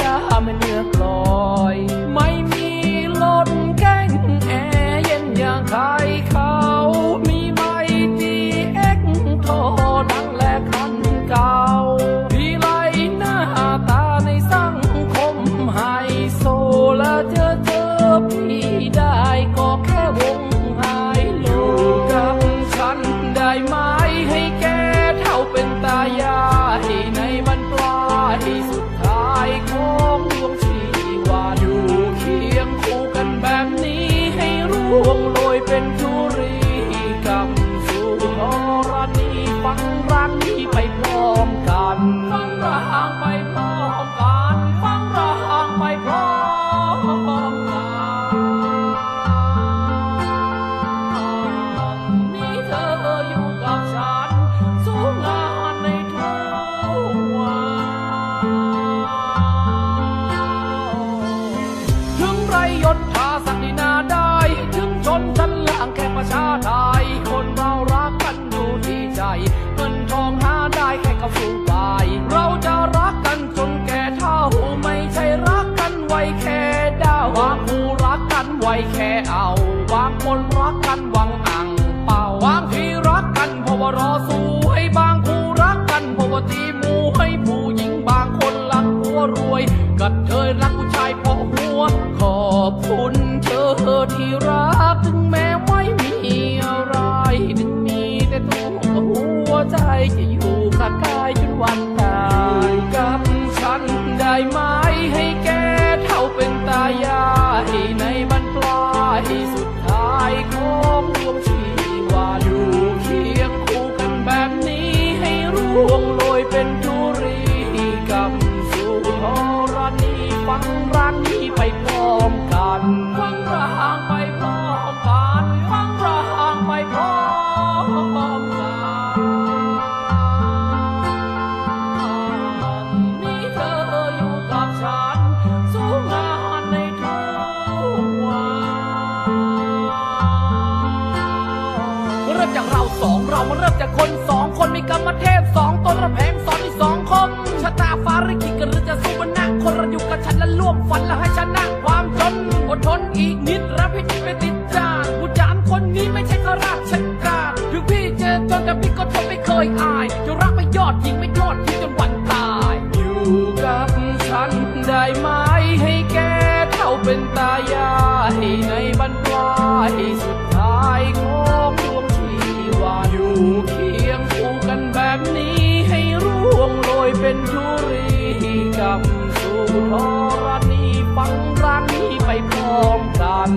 I'm in here. เป็นธุ เอาบางคนรักกันหวังอ่างเป่าบางทีรักกันเพราะว่ารอสวยบางคู่รักกันเพราะว่าตีมูให้ผู้หญิงบางคนรักผัวรวยกัดเธอรักผู้ชายเพราะหัว ขอบคุณเธอที่รัก คนมีกรรมเทพสองตนระแพงสอนที่สองคมชะตาฟ้าริขิตกันรือจะสู้บนหน้าคนระอยู่กับฉันและร่วมฝันและให้ชนะความจนอดทนอีกนิดรับพิจิตไปติดจานผู้จานคนนี้ไม่ใช่ขาราชการถึงพี่เจอจนแต่พี่ก็ทนไม่เคยอายจะรักไม่ยอดยิงไม่ทอดที่จนวันตาย อยู่กับฉันได้ไหมให้แกเท่าเป็นตายายในบรรพายสุดท้ายของดวงชีวาอยู่็นชุรีกับสุธรณีฟังรากนี้ไปพร้อมกัน